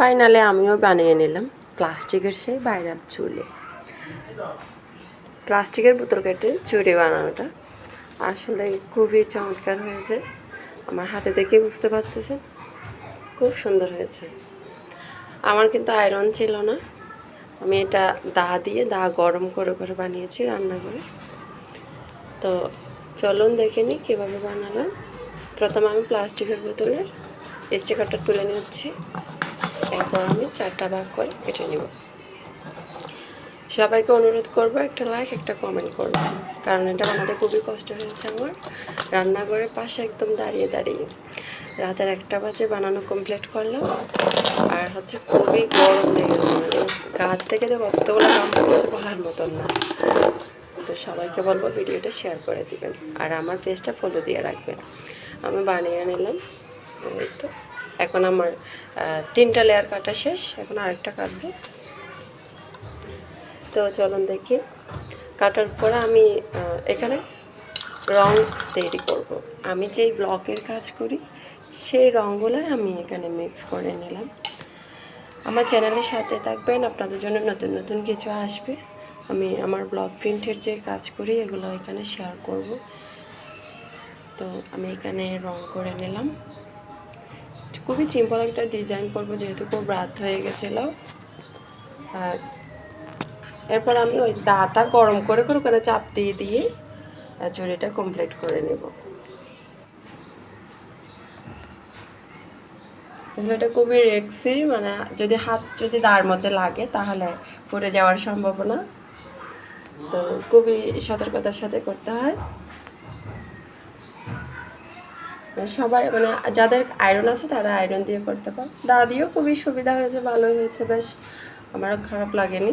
ফাইনালে আমিও বানিয়ে নিলাম প্লাস্টিকের সেই ভাইরাল চুলে। প্লাস্টিকের বোতল কেটে চুড়ি বানানোটা আসলে খুবই চমৎকার হয়েছে। আমার হাতে দেখে বুঝতে পারতেছেন, খুব সুন্দর হয়েছে। আমার কিন্তু আয়রন ছিল না। আমি এটা দা দিয়ে, দা গরম করে করে বানিয়েছি রান্না করে। তো চলুন দেখে নিই কীভাবে বানালাম। প্রথমে আমি প্লাস্টিকের বোতলের স্টিকারটা তুলে নিচ্ছি। এরপর আমি চারটা ভাগ করে কেটে নেব। সবাইকে অনুরোধ করব একটা লাইক একটা কমেন্ট করব কারণ এটা বানাতে খুবই কষ্ট হয়েছে আমার। রান্নাঘরের পাশে একদম দাঁড়িয়ে দাঁড়িয়ে। রাতের একটা বাজে বানানো কমপ্লিট করলাম। আর হচ্ছে খুবই গরম লেগেছে। মানে গাছ থেকে তো কতগুলো কাম করেছে বলার মতন না। তো সবাইকে বলব ভিডিওটা শেয়ার করে দিবেন। আর আমার পেজটা ফলো দিয়ে রাখবেন। আমি বানিয়ে নিলাম। এই তো। এখন আমার তিনটা লেয়ার কাটা শেষ, এখন আরেকটা কাটবো। তো চলুন দেখি, কাটার পরে আমি এখানে রং তৈরি করব। আমি যেই ব্লকের কাজ করি, সেই রঙগুলোই আমি এখানে মিক্স করে নিলাম। আমার চ্যানেলের সাথে থাকবেন, আপনাদের জন্য নতুন নতুন কিছু আসবে। আমি আমার ব্লক প্রিন্টের যে কাজ করি, এগুলো এখানে শেয়ার করব। তো আমি এখানে রং করে নিলাম। খুবই সিম্পল একটা ডিজাইন করব, যেহেতু খুব রাত হয়ে গেছিল। আর এরপর আমি ওই দাটা গরম করে করে ওখানে চাপ দিয়ে দিয়ে চুড়িটা কমপ্লিট করে নেব। এটা খুবই রেক্সি মানে যদি হাত যদি দাঁড়ের মধ্যে লাগে, তাহলে পড়ে যাওয়ার সম্ভাবনা। তো খুবই সতর্কতার সাথে করতে হয়। সবাই মানে যাদের আয়রন আছে তারা আয়রন দিয়ে করতে পারে। দিয়েও খুবই সুবিধা হয়েছে, ভালোই হয়েছে, বেশ। আমারও খারাপ লাগেনি।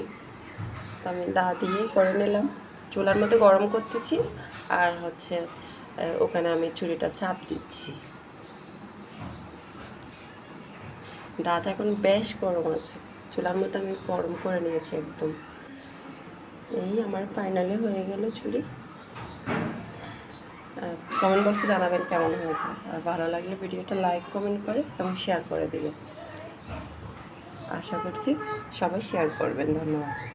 তো আমি দা দিয়েই করে নিলাম। চুলার মধ্যে গরম করতেছি আর হচ্ছে ওখানে আমি চুড়িটা চাপ দিচ্ছি। দাঁত এখন বেশ গরম আছে। চুলার মধ্যে আমি গরম করে নিয়েছি একদম। এই আমার ফাইনালি হয়ে গেল চুড়ি। কমেন্ট বক্সে জানাবেন কেমন হয়েছে। আর ভালো লাগলে ভিডিওটা লাইক কমেন্ট করে এবং শেয়ার করে দেবেন। আশা করছি সবাই শেয়ার করবেন, ধন্যবাদ।